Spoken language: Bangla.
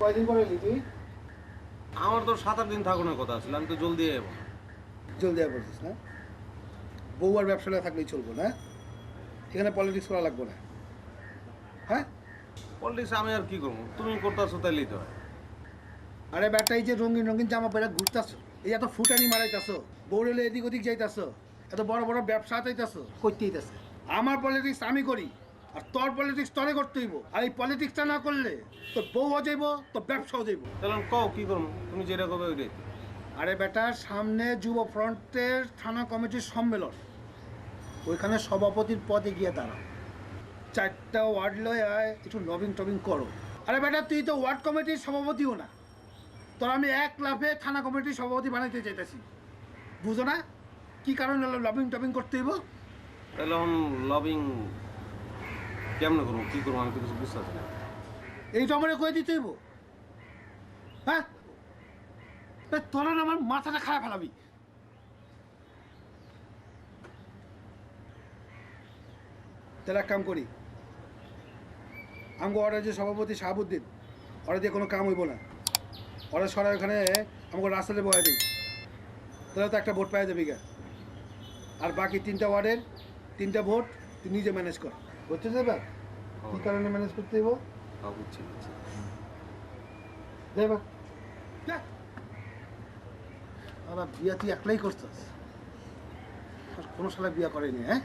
কয়দিন পরে এলি তুই? আমার তো সাত আট দিন থাকানোর কথা ছিল আমি তো জলদি যাব জলদি আয় বলছিস না? বউ আর ব্যবসা না থাকলেই চলবো না? এখানে পলিটিক্স করা লাগবে না। হ্যাঁ? পলিটিক্স আমি আর কি করব? তুমি করতেছো তাইলেই তো হয়। আরে ব্যাটা এই যে রঙিন রঙিন জামা পরে ঘুরতাছ এই এত ফুটানি মারাইতাছ বউরেলে এদিক ওদিক যাইতাছ এত বড় বড় ব্যবসা হাতাইতাছ করতে হইতাছে আমার পলিটিক্স আমি করি। আর তোর পলিটিক্স তরে করতে হইব। আর এই পলিটিক্সটা না করলে তোর বউ যাইব তোর ব্যবসাও যাইব। তাহলে কও কি করব? তুমি যেটা করবে ওইটাই। আরে বেটা সামনে যুব ফ্রন্টের থানা কমিটির সম্মেলন। ওইখানে সভাপতির পদে গিয়ে দাঁড়াও। চারটা ওয়ার্ড লয় আয় একটু লবিং টবিং করো। আরে বেটা তুই তো ওয়ার্ড কমিটির সভাপতিও না। তোর আমি এক লাফে থানা কমিটির সভাপতি বানাইতে চাইতেছি। বুঝো না? কি কারণে লবিং টবিং করতে হইব? তাহলে লবিং কেমনে করব? কি করব? আমি তো কিছু বুঝতে পারছি না। এইটা আমার কয়ে দিতে হ্যাঁ? তোরা না আমার মাথাটা খারাপ ফেলাবি। তাহলে এক কাম করি। আমগো অর্ডার যে সভাপতি শাহাবুদ্দিন ওরা দিয়ে কোনো কাম হইব না। ওরা সরাই ওখানে আমাকে রাস্তাতে বয়া দিই। তাহলে তো একটা ভোট পাওয়া যাবে গা। আর বাকি তিনটা ওয়ার্ডের তিনটা ভোট তুই নিজে ম্যানেজ কর। বুঝতে যাবে কি কারণে ম্যানেজ করতে দেবো বুঝছি বুঝছি। দেবা আমার বিয়া তুই একলাই করছিস? আর কোনো সালে বিয়া করেনি হ্যাঁ?